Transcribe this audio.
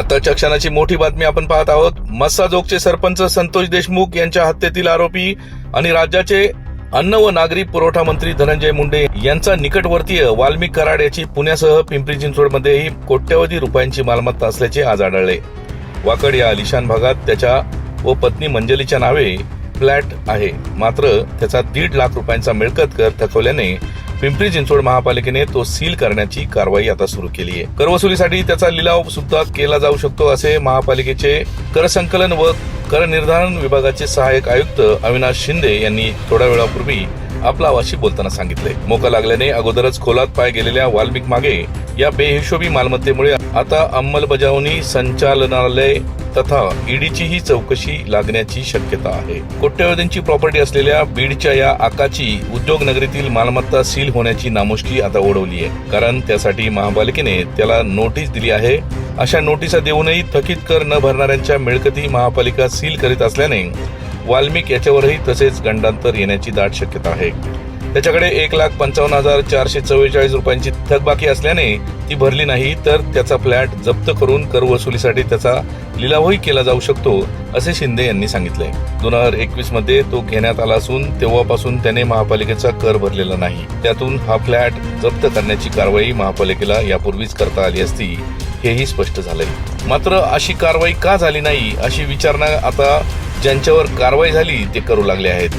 आताच्या क्षणाची मोठी बातमी आपण पाहत आहोत. मस्साजोगचे सरपंच संतोष देशमुख यांच्या हत्येतील आरोपी आणि राज्याचे अन्न व नागरी पुरवठा मंत्री धनंजय मुंडे यांचा निकटवर्तीय वाल्मिक कराड याची पुण्यासह पिंपरी चिंचवडमध्येही कोट्यवधी रुपयांची मालमत्ता असल्याचे आज आढळले. वाकड या आलिशान भागात त्याच्या व पत्नी मंजलीच्या नावे फ्लॅट आहे. मात्र त्याचा दीड लाख रुपयांचा मिळकत कर थकवल्याने पिंपरी चिंचवड महापालिकेने तो सील करण्याची कारवाई आता सुरू केली आहे. करवसुलीसाठी त्याचा लिलाव सुद्धा केला जाऊ शकतो असे महापालिकेचे कर संकलन व कर निर्धारण विभागाचे सहाय्यक आयुक्त अविनाश शिंदे यांनी थोड्या वेळापूर्वी आपला आवाशी बोलताना सांगितले. मोका लागल्याने अगोदरच खोलात पाय गेलेल्या वाल्मिक मागे या बेहिशोबी मालमत्तेमुळे आता अंमलबजावणी संचालनालय तथा ईडीचीही चौकशी लागण्याची शक्यता आहे. कोट्यवधींची प्रॉपर्टी असलेल्या बीडच्या या आकाची उद्योगनगरीतील मालमत्ता सील होण्याची नामुष्की आता ओढवली आहे. कारण त्यासाठी महापालिकेने त्याला नोटीस दिली आहे. अशा नोटिसा देऊनही थकीत कर न भरणाऱ्यांच्या मिळकती महापालिका सील करीत असल्याने वाल्मिक याच्यावरही तसेच गंडांतर येण्याची दाट शक्यता आहे. त्याच्याकडे एक लाख पंचावन्न हजार चारशे चव्वेचाळीस रुपयांची थकबाकी असल्याने ती भरली नाही तर त्याचा फ्लॅट जप्त करून कर वसुलीसाठी त्याचा लिलावही केला जाऊ शकतो असे शिंदे यांनी सांगितले. दोन हजार एकवीसमध्ये तो घेण्यात आला असून तेव्हापासून त्याने महापालिकेचा कर भरलेला नाही. त्यातून हा फ्लॅट जप्त करण्याची कारवाई महापालिकेला यापूर्वीच करता आली असती हेही स्पष्ट झालंय. मात्र अशी कारवाई का झाली नाही अशी विचारणा आता ज्यांच्यावर कारवाई झाली ते करू लागले आहेत.